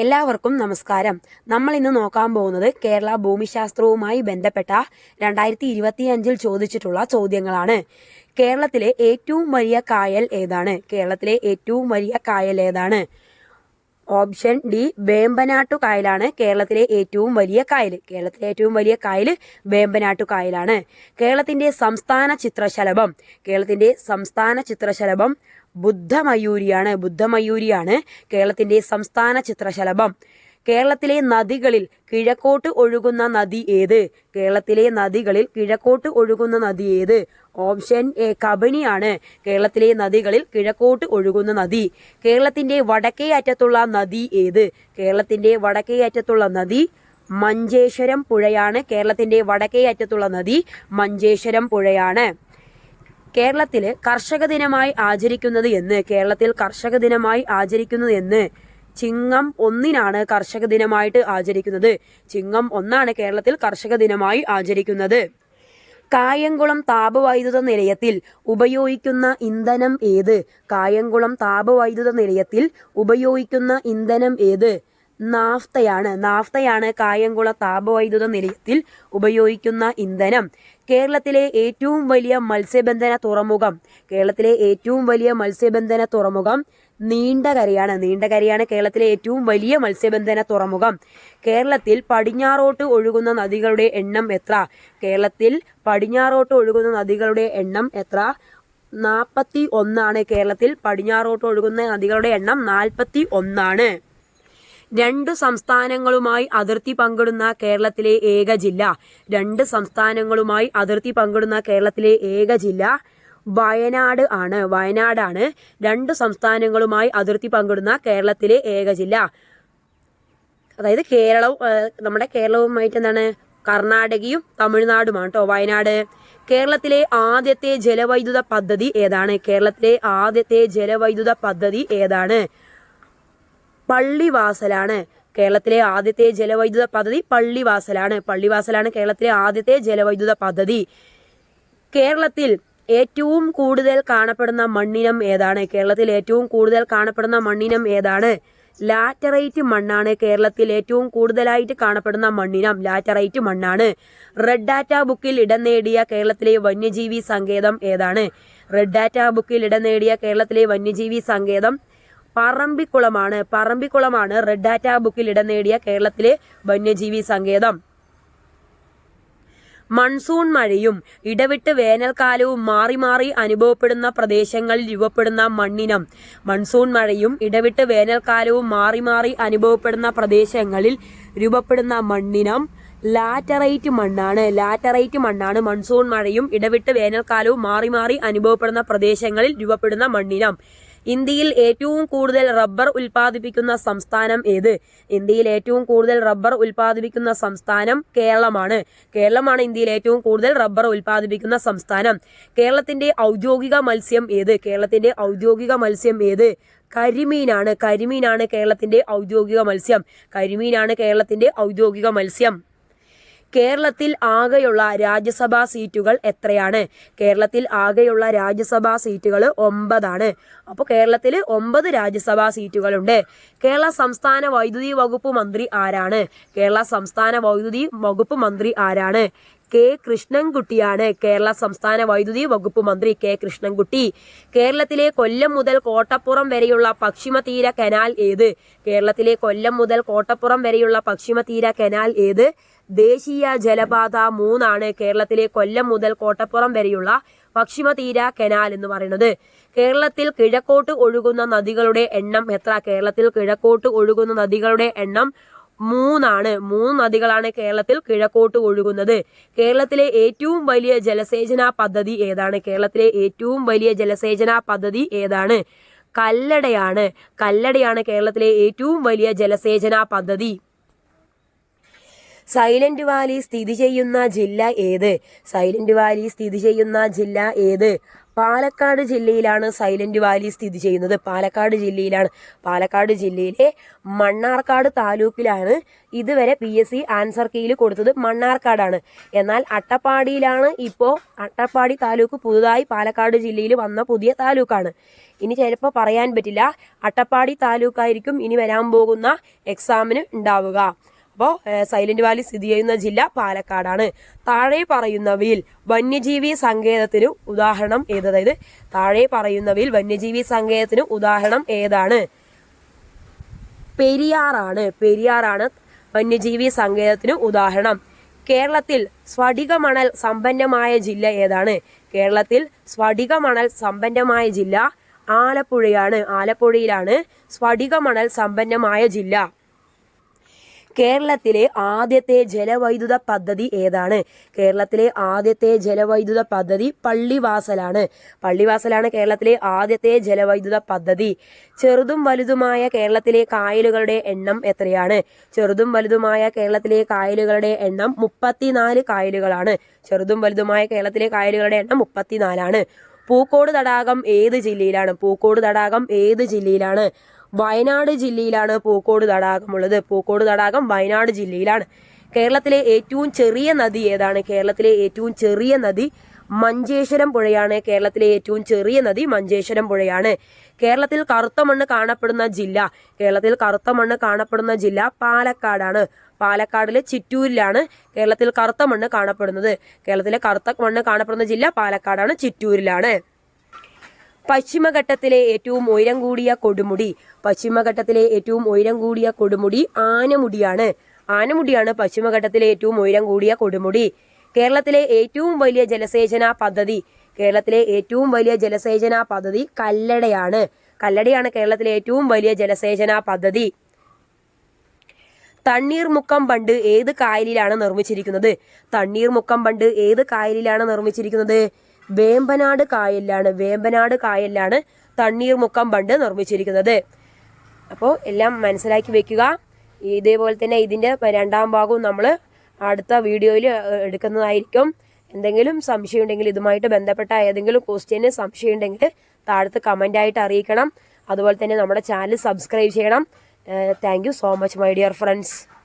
എല്ലാവർക്കും നമസ്കാരം. നമ്മൾ ഇന്ന് നോക്കാൻ പോകുന്നത് കേരള ഭൂമിശാസ്ത്രവുമായി ബന്ധപ്പെട്ട രണ്ടായിരത്തി ഇരുപത്തിയഞ്ചിൽ ചോദിച്ചിട്ടുള്ള ചോദ്യങ്ങളാണ്. കേരളത്തിലെ ഏറ്റവും വലിയ കായൽ ഏതാണ്? കേരളത്തിലെ ഏറ്റവും വലിയ കായൽ ഏതാണ്? ഓപ്ഷൻ ഡി വേമ്പനാട്ടു കായലാണ്. കേരളത്തിലെ ഏറ്റവും വലിയ കായൽ. കേരളത്തിലെ ഏറ്റവും വലിയ കായൽ വേമ്പനാട്ടു കായലാണ്. കേരളത്തിന്റെ സംസ്ഥാന ചിത്രശലഭം. കേരളത്തിന്റെ സംസ്ഥാന ചിത്രശലഭം ബുദ്ധമയൂരിയാണ് ബുദ്ധമയൂരിയാണ് കേരളത്തിന്റെ സംസ്ഥാന ചിത്രശലഭം. കേരളത്തിലെ നദികളിൽ കിഴക്കോട്ട് ഒഴുകുന്ന നദി ഏത്? കേരളത്തിലെ നദികളിൽ കിഴക്കോട്ട് ഒഴുകുന്ന നദി ഏത്? ഓപ്ഷൻ എ കബനിയാണ്. കേരളത്തിലെ നദികളിൽ കിഴക്കോട്ട് ഒഴുകുന്ന നദി. കേരളത്തിന്റെ വടക്കേ അറ്റത്തുള്ള നദി ഏത്? കേരളത്തിന്റെ വടക്കേ അറ്റത്തുള്ള നദി മഞ്ചേശ്വരം പുഴയാണ്. കേരളത്തിന്റെ വടക്കേ അറ്റത്തുള്ള നദി മഞ്ചേശ്വരം പുഴയാണ്. കേരളത്തിൽ കർഷക ദിനമായി ആചരിക്കുന്നത് എന്ന് കേരളത്തിൽ കർഷക ദിനമായി ആചരിക്കുന്നത് എന്ന് ചിങ്ങം ഒന്നിനാണ് കർഷക ദിനമായിട്ട് ആചരിക്കുന്നത്. ചിങ്ങം ഒന്നാണ് കേരളത്തിൽ കർഷക ദിനമായി ആചരിക്കുന്നത്. കായംകുളം താപവൈദ്യുത നിലയത്തിൽ ഉപയോഗിക്കുന്ന ഇന്ധനം ഏത്? കായംകുളം താപവൈദ്യുത നിലയത്തിൽ ഉപയോഗിക്കുന്ന ഇന്ധനം ഏത്? നാഫ്തയാണ്. നാഫ്തയാണ് കായംകുളം താപവൈദ്യുത നിലയത്തിൽ ഉപയോഗിക്കുന്ന ഇന്ധനം. കേരളത്തിലെ ഏറ്റവും വലിയ മത്സ്യബന്ധന തുറമുഖം കേരളത്തിലെ ഏറ്റവും വലിയ മത്സ്യബന്ധന തുറമുഖം നീണ്ടകരയാണ്. നീണ്ടകരയാണ് കേരളത്തിലെ ഏറ്റവും വലിയ മത്സ്യബന്ധന തുറമുഖം. കേരളത്തിൽ പടിഞ്ഞാറോട്ട് ഒഴുകുന്ന നദികളുടെ എണ്ണം എത്ര? കേരളത്തിൽ പടിഞ്ഞാറോട്ട് ഒഴുകുന്ന നദികളുടെ എണ്ണം എത്ര? നാൽപ്പത്തി ഒന്നാണ്. കേരളത്തിൽ പടിഞ്ഞാറോട്ട് ഒഴുകുന്ന നദികളുടെ എണ്ണം നാൽപ്പത്തി ഒന്നാണ്. രണ്ട് സംസ്ഥാനങ്ങളുമായി അതിർത്തി പങ്കിടുന്ന കേരളത്തിലെ ഏക ജില്ല. രണ്ട് സംസ്ഥാനങ്ങളുമായി അതിർത്തി പങ്കിടുന്ന കേരളത്തിലെ ഏക ജില്ല വയനാട് ആണ്. വയനാടാണ് രണ്ട് സംസ്ഥാനങ്ങളുമായി അതിർത്തി പങ്കിടുന്ന കേരളത്തിലെ ഏക ജില്ല. അതായത് കേരളവും നമ്മുടെ കേരളവുമായിട്ട് എന്താണ്? കർണാടകയും തമിഴ്നാടുമാണ് കേട്ടോ വയനാട്. കേരളത്തിലെ ആദ്യത്തെ ജലവൈദ്യുത പദ്ധതി ഏതാണ്? കേരളത്തിലെ ആദ്യത്തെ ജലവൈദ്യുത പദ്ധതി ഏതാണ്? പള്ളിവാസലാണ്. കേരളത്തിലെ ആദ്യത്തെ ജലവൈദ്യുത പദ്ധതി പള്ളിവാസലാണ്. പള്ളിവാസലാണ് കേരളത്തിലെ ആദ്യത്തെ ജലവൈദ്യുത പദ്ധതി. കേരളത്തിൽ ഏറ്റവും കൂടുതൽ കാണപ്പെടുന്ന മണ്ണിനം ഏതാണ്? കേരളത്തിൽ ഏറ്റവും കൂടുതൽ കാണപ്പെടുന്ന മണ്ണിനം ഏതാണ്? ലാറ്ററൈറ്റ് മണ്ണാണ്. കേരളത്തിൽ ഏറ്റവും കൂടുതലായിട്ട് കാണപ്പെടുന്ന മണ്ണിനം ലാറ്ററൈറ്റ് മണ്ണാണ്. റെഡ് ഡാറ്റ ബുക്കിൽ ഇടം നേടിയ കേരളത്തിലെ വന്യജീവി സങ്കേതം ഏതാണ്? റെഡ് ഡാറ്റ ബുക്കിൽ ഇടം നേടിയ കേരളത്തിലെ വന്യജീവി സങ്കേതം പറമ്പിക്കുളമാണ്. പറമ്പിക്കുളമാണ് റെഡ് ഡാറ്റ ബുക്കിൽ ഇടം നേടിയ കേരളത്തിലെ വന്യജീവി സങ്കേതം. മൺസൂൺ മഴയും ഇടവിട്ട് വേനൽക്കാലവും മാറി മാറി അനുഭവപ്പെടുന്ന പ്രദേശങ്ങളിൽ രൂപപ്പെടുന്ന മണ്ണിനം. മൺസൂൺ മഴയും ഇടവിട്ട് വേനൽക്കാലവും മാറി മാറി അനുഭവപ്പെടുന്ന പ്രദേശങ്ങളിൽ രൂപപ്പെടുന്ന മണ്ണിനം. ലാറ്ററൈറ്റ് മണ്ണാണ്. ലാറ്ററൈറ്റ് മണ്ണാണ് മൺസൂൺ മഴയും ഇടവിട്ട് വേനൽക്കാലവും മാറി മാറി അനുഭവപ്പെടുന്ന പ്രദേശങ്ങളിൽ രൂപപ്പെടുന്ന മണ്ണിനം. ഇന്ത്യയിൽ ഏറ്റവും കൂടുതൽ റബ്ബർ ഉൽപ്പാദിപ്പിക്കുന്ന സംസ്ഥാനം ഏത്? ഇന്ത്യയിൽ ഏറ്റവും കൂടുതൽ റബ്ബർ ഉൽപ്പാദിപ്പിക്കുന്ന സംസ്ഥാനം കേരളമാണ്. കേരളമാണ് ഇന്ത്യയിൽ ഏറ്റവും കൂടുതൽ റബ്ബർ ഉൽപ്പാദിപ്പിക്കുന്ന സംസ്ഥാനം. കേരളത്തിന്റെ ഔദ്യോഗിക മത്സ്യം ഏത്? കേരളത്തിന്റെ ഔദ്യോഗിക മത്സ്യം ഏത്? കരിമീനാണ്. കരിമീനാണ് കേരളത്തിന്റെ ഔദ്യോഗിക മത്സ്യം. കരിമീനാണ് കേരളത്തിന്റെ ഔദ്യോഗിക മത്സ്യം. കേരളത്തിൽ ആകെയുള്ള രാജ്യസഭാ സീറ്റുകൾ എത്രയാണ്? കേരളത്തിൽ ആകെയുള്ള രാജ്യസഭാ സീറ്റുകൾ ഒമ്പതാണ്. അപ്പോൾ കേരളത്തിൽ ഒമ്പത് രാജ്യസഭാ സീറ്റുകളുണ്ട്. കേരള സംസ്ഥാന വൈദ്യുതി വകുപ്പ് മന്ത്രി ആരാണ്? കേരള സംസ്ഥാന വൈദ്യുതി വകുപ്പ് മന്ത്രി ആരാണ്? കെ കൃഷ്ണൻകുട്ടിയാണ് കേരള സംസ്ഥാന വൈദ്യുതി വകുപ്പ് മന്ത്രി കെ കൃഷ്ണൻകുട്ടി. കേരളത്തിലെ കൊല്ലം മുതൽ കോട്ടപ്പുറം വരെയുള്ള പശ്ചിമതീര കനാൽ ഏത്? കേരളത്തിലെ കൊല്ലം മുതൽ കോട്ടപ്പുറം വരെയുള്ള പശ്ചിമതീര കനാൽ ഏത്? ദേശീയ ജലപാത മൂന്നാണ് കേരളത്തിലെ കൊല്ലം മുതൽ കോട്ടപ്പുറം വരെയുള്ള പശ്ചിമതീര കനാൽ എന്ന് പറയുന്നത്. കേരളത്തിൽ കിഴക്കോട്ട് ഒഴുകുന്ന നദികളുടെ എണ്ണം എത്ര? കേരളത്തിൽ കിഴക്കോട്ട് ഒഴുകുന്ന നദികളുടെ എണ്ണം മൂന്നാണ് മൂന്ന് നദികളാണ് കേരളത്തിൽ കിഴക്കോട്ട് ഒഴുകുന്നത്. കേരളത്തിലെ ഏറ്റവും വലിയ ജലസേചന പദ്ധതി ഏതാണ്? കേരളത്തിലെ ഏറ്റവും വലിയ ജലസേചന പദ്ധതി ഏതാണ്? കല്ലടയാണ്. കല്ലടയാണ് കേരളത്തിലെ ഏറ്റവും വലിയ ജലസേചന പദ്ധതി. സൈലന്റ് വാലി സ്ഥിതി ചെയ്യുന്ന ജില്ല ഏത്? സൈലന്റ് വാലി സ്ഥിതി ചെയ്യുന്ന ജില്ല ഏത്? പാലക്കാട് ജില്ലയിലാണ് സൈലന്റ് വാലി സ്ഥിതി ചെയ്യുന്നത്. പാലക്കാട് ജില്ലയിലാണ്. പാലക്കാട് ജില്ലയിലെ മണ്ണാർക്കാട് താലൂക്കിലാണ് ഇതുവരെ പി എസ് സി ആൻസർ കീയിൽ കൊടുത്തത് മണ്ണാർക്കാടാണ്. എന്നാൽ അട്ടപ്പാടിയിലാണ് ഇപ്പോൾ അട്ടപ്പാടി താലൂക്ക് പുതുതായി പാലക്കാട് ജില്ലയിൽ വന്ന പുതിയ താലൂക്കാണ്. ഇനി ചിലപ്പോൾ പറയാൻ പറ്റില്ല. അട്ടപ്പാടി താലൂക്കായിരിക്കും ഇനി വരാൻ പോകുന്ന എക്സാമിന് ഉണ്ടാവുക. അപ്പോൾ സൈലന്റ് വാലി സ്ഥിതി ചെയ്യുന്ന ജില്ല പാലക്കാടാണ്. താഴെ പറയുന്നവയിൽ വന്യജീവി സങ്കേതത്തിന് ഉദാഹരണം ഏത്? അതായത് താഴെ പറയുന്നവയിൽ വന്യജീവി സങ്കേതത്തിന് ഉദാഹരണം ഏതാണ്? പെരിയാറാണ്. പെരിയാറാണ് വന്യജീവി സങ്കേതത്തിന് ഉദാഹരണം. കേരളത്തിൽ സ്ഫടിക മണൽ സമ്പന്നമായ ജില്ല ഏതാണ്? കേരളത്തിൽ സ്ഫടിക മണൽ സമ്പന്നമായ ജില്ല ആലപ്പുഴയാണ്. ആലപ്പുഴയിലാണ് സ്ഫടിക മണൽ സമ്പന്നമായ ജില്ല. കേരളത്തിലെ ആദ്യത്തെ ജലവൈദ്യുത പദ്ധതി ഏതാണ്? കേരളത്തിലെ ആദ്യത്തെ ജലവൈദ്യുത പദ്ധതി പള്ളിവാസലാണ്. പള്ളിവാസലാണ് കേരളത്തിലെ ആദ്യത്തെ ജലവൈദ്യുത പദ്ധതി. ചെറുതും വലുതുമായ കേരളത്തിലെ കായലുകളുടെ എണ്ണം എത്രയാണ്? ചെറുതും വലുതുമായ കേരളത്തിലെ കായലുകളുടെ എണ്ണം മുപ്പത്തിനാല് കായലുകളാണ്. ചെറുതും വലുതുമായ കേരളത്തിലെ കായലുകളുടെ എണ്ണം മുപ്പത്തിനാലാണ്. പൂക്കോട് തടാകം ഏത് ജില്ലയിലാണ്? പൂക്കോട് തടാകം ഏത് ജില്ലയിലാണ്? വയനാട് ജില്ലയിലാണ് പൂക്കോട് തടാകമുള്ളത് പൂക്കോട് തടാകം വയനാട് ജില്ലയിലാണ്. കേരളത്തിലെ ഏറ്റവും ചെറിയ നദി ഏതാണ്? കേരളത്തിലെ ഏറ്റവും ചെറിയ നദി മഞ്ചേശ്വരം പുഴയാണ്. കേരളത്തിലെ ഏറ്റവും ചെറിയ നദി മഞ്ചേശ്വരം പുഴയാണ്. കേരളത്തിൽ കറുത്ത മണ്ണ് കാണപ്പെടുന്ന ജില്ല കേരളത്തിൽ കറുത്ത മണ്ണ് കാണപ്പെടുന്ന ജില്ല പാലക്കാടാണ്. പാലക്കാടിലെ ചിറ്റൂരിലാണ് കേരളത്തിൽ കറുത്ത മണ്ണ് കാണപ്പെടുന്നത്. കേരളത്തിലെ കറുത്ത മണ്ണ് കാണപ്പെടുന്ന ജില്ല പാലക്കാടാണ് ചിറ്റൂരിലാണ്. പശ്ചിമഘട്ടത്തിലെ ഏറ്റവും ഉയരം കൂടിയ കൊടുമുടി. പശ്ചിമഘട്ടത്തിലെ ഏറ്റവും ഉയരം കൂടിയ കൊടുമുടി ആനമുടിയാണ്. ആനമുടിയാണ് പശ്ചിമഘട്ടത്തിലെ ഏറ്റവും ഉയരം കൂടിയ കൊടുമുടി. കേരളത്തിലെ ഏറ്റവും വലിയ ജലസേചന പദ്ധതി കേരളത്തിലെ ഏറ്റവും വലിയ ജലസേചന പദ്ധതി കല്ലടയാണ്. കല്ലടയാണ് കേരളത്തിലെ ഏറ്റവും വലിയ ജലസേചന പദ്ധതി. തണ്ണീർമുക്കം ബണ്ട് ഏത് കായലിലാണ് നിർമ്മിച്ചിരിക്കുന്നത്? തണ്ണീർമുക്കം ബണ്ട് ഏത് കായലിലാണ് നിർമ്മിച്ചിരിക്കുന്നത്? വേമ്പനാട് കായലിലാണ് വേമ്പനാട് കായലിലാണ് തണ്ണീർമുക്കം ബണ്ട് നിർമ്മിച്ചിരിക്കുന്നത്. അപ്പോൾ എല്ലാം മനസ്സിലാക്കി വെക്കുക. ഇതേപോലെ തന്നെ ഇതിന്റെ രണ്ടാം ഭാഗവും നമ്മൾ അടുത്ത വീഡിയോയിൽ എടുക്കുന്നതായിരിക്കും. എന്തെങ്കിലും സംശയം ഉണ്ടെങ്കിൽ ഇതുമായിട്ട് ബന്ധപ്പെട്ട ഏതെങ്കിലും ക്വസ്റ്റ്യന് സംശയം ഉണ്ടെങ്കിൽ താഴത്ത് കമന്റായിട്ട് അറിയിക്കണം. അതുപോലെ തന്നെ നമ്മുടെ ചാനൽ സബ്സ്ക്രൈബ് ചെയ്യണം. Thank so much my dear friends